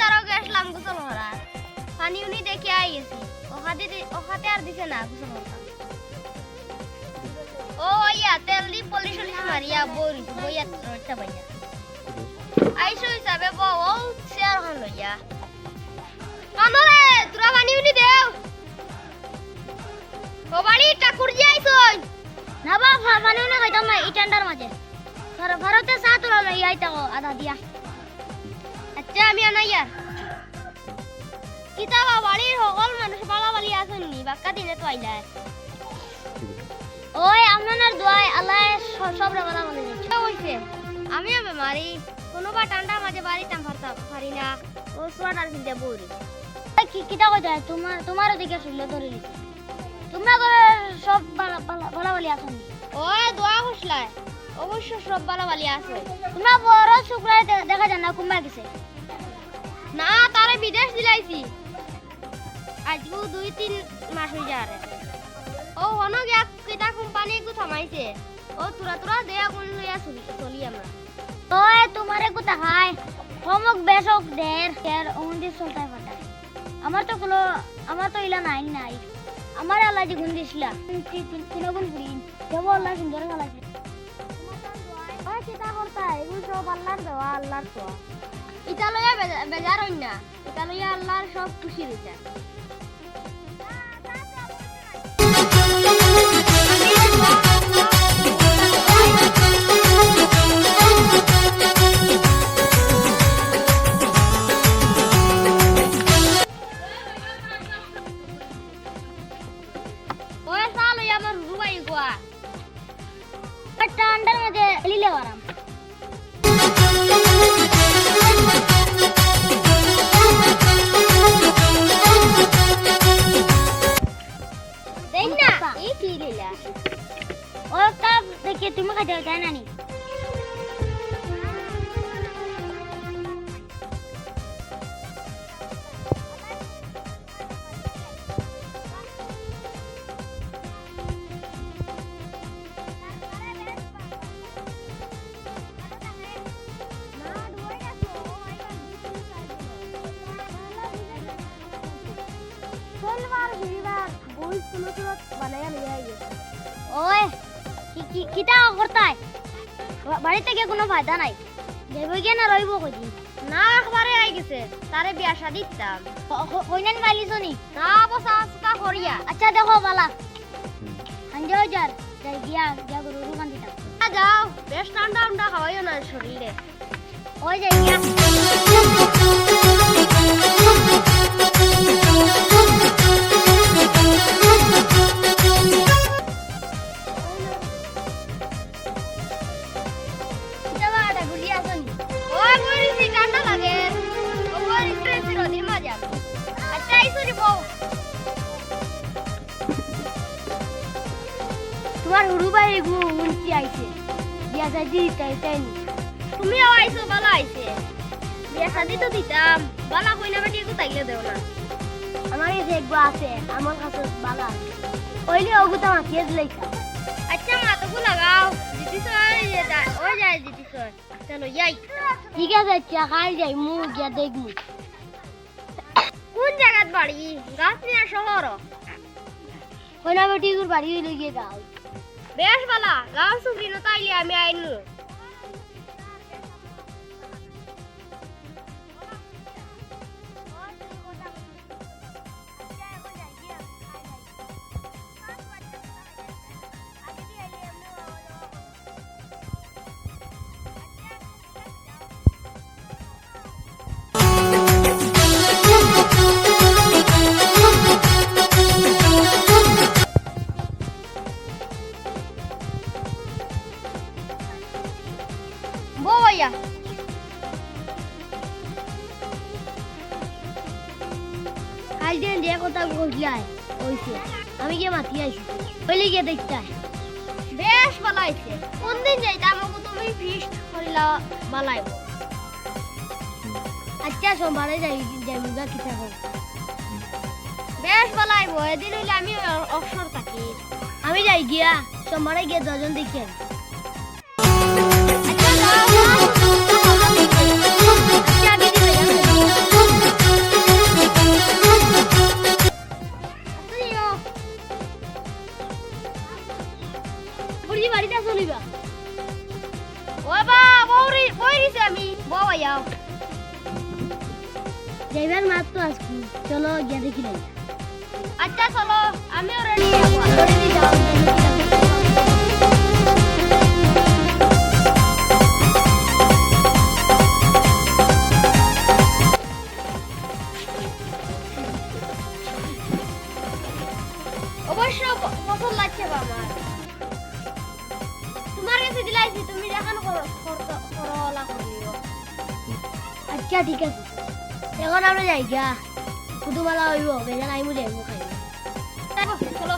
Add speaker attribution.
Speaker 1: তারও গেছলাম গোসল করার। পানি উনি দেখে আই গেছি ওখাতে ওখাতে আর দিছে না গোসল করতাম ও ইয়া, তেল দি পলিশ টলিশ মারিয়া বই বইয়া রইতা বাইয়া আইসো হিসাবে বউ, ও চেয়ার খান লইয়া কানরে তোরা পানি উনি দেও। ও বাড়ি, ঠাকুর জি আইসই
Speaker 2: না বা পানি না খাইতাম না, এই মাঝে। ভারতে চা তোলা লই আইতা আদা দিয়া।
Speaker 1: আমি আনাইয়া কিতাবা বাড়ির সকল মানুষ পালা বালি আসেন নি? বাক্কা দিনে তো আইলা।
Speaker 2: ওই আপনার দোয়াই আল্লাহ সব দিচ্ছে
Speaker 1: হইছে? বেমারি। কোনোবা মাঝে পারি না। ও সোয়াটার বউরি।
Speaker 2: ওই তোমার দিকে শুনলে ধরে লিছে তোমরা করে সব বালা বালা- বলা বলি আসেন
Speaker 1: ও দোয়া খুশলায়। অবশ্য সব বালা বালি আছে।
Speaker 2: তোমরা বড় শুক্রায় দেখা যায় না, কুম্বা গেছে।
Speaker 1: না তারে বিদেশ দিলাইছি। আজকু দুই তিন মাস হয়ে যারে ও হনো গিয়া কিতা কোম্পানি কু থামাইছে। ও তুরা তুরা দেয়া কোন লইয়া চলি আমরা।
Speaker 2: ওই তোমারে কুতা খায় কমক বেশক দের এর অমন্দির চলতাই পাঠায় আমার তো কোনো আমার তো ইলা নাই নাই। আমার যে গুণ দিছিলা। তিনগুণ পুরি দেব আল্লাহ সুন্দর গালাছে ওই কিতা করতা এগুলো সব আল্লাহর দেওয়া আল্লাহর দেওয়া
Speaker 1: ইটা লইয়া বেজার হইন না। ইটা লইয়া আল্লাহর সব খুশি লইয়া আমার রুবাই গোয়া
Speaker 2: একটা আন্ডার মধ্যে লিলে আরাম
Speaker 1: না এই কি লিলা
Speaker 2: ও কাপ দেখে তাই নানি
Speaker 1: সোমবার শনিবার বই কোনো সুরত বানাইয়া লইয়া গেছে।
Speaker 2: ওই কি কি কিটা করতাই বাড়ি থেকে কোনো ফায়দা নাই। যাইব গিয়ে না রইব কদিন
Speaker 1: না একবারে আই গেছে। তারে বিয়া শাদি দিতাম
Speaker 2: কইনান পাইলিছ নি
Speaker 1: না বসা চকা করিয়া
Speaker 2: আচ্ছা দেখো বালা হাঞ্জে যার যাই গিয়া গিয়া গরু রু দাও
Speaker 1: আ যাও। বেশ ঠান্ডা ঠান্ডা খাওয়াইও না শরীরে
Speaker 2: ওই যাই গিয়া। তোমার হুরু বাই গু উনতি আইছে। বিয়া যাই দি তাই তাই
Speaker 1: তুমিও আইসো ভালো আইছে। বিয়া শাদি তো দিতাম, বালা কইনা বেটি একটু তাইলে দেও না।
Speaker 2: আমার কাছে একগু আছে, আমার কাছে বালা আছে। ওইলে ওগুতা মাখিয়ে দিলাইছা
Speaker 1: আচ্ছা মা, তো লাগাও। জিতিস ওই যায় জিতিস চলো যাই
Speaker 2: ঠিক আছে আচ্ছা কাল যাই মু গিয়া দেখমু
Speaker 1: কোন জায়গাত বাড়ি গাছ নিয়ে শহর
Speaker 2: কইনা বেটি বাড়ি হইলে গিয়ে গাও
Speaker 1: বেশ বালা গাও সুফরি না তাইলে আমি আইনু
Speaker 2: দিন যে কথা ওইছে আমি গিয়ে মাতি আইছি গিয়ে দেখতে
Speaker 1: বেশ ভালো আইছে কোন দিন যাইতা আমাকে তুমি ফিস্ট করিলা বালাইব
Speaker 2: আচ্ছা সোমবারে যাই যাই মুগা কিতা হোক
Speaker 1: বেশ ভালো আইব এদিন হইলে আমি অবসর থাকি।
Speaker 2: আমি যাই গিয়া, সোমবারে গিয়ে দজন দেখি arriba,
Speaker 1: ahorita es
Speaker 2: arriba. ¡Opa! ¡Voy a irse a mí! ¡Voy allá! জৈবের মাত্র আসবো চলো গেঁদে কিনে
Speaker 1: আচ্ছা চলো আমিও রেডি
Speaker 2: রেডি যাও
Speaker 1: অবশ্য পছন্দ লাগছে আমার দিলাইছি তুমি করো- করলা করিও
Speaker 2: আচ্ছা ঠিক আছে। এখন আমরা যাই গা কুতুবালা হইব বেজান আইমু যাইমু খাইব
Speaker 1: চলো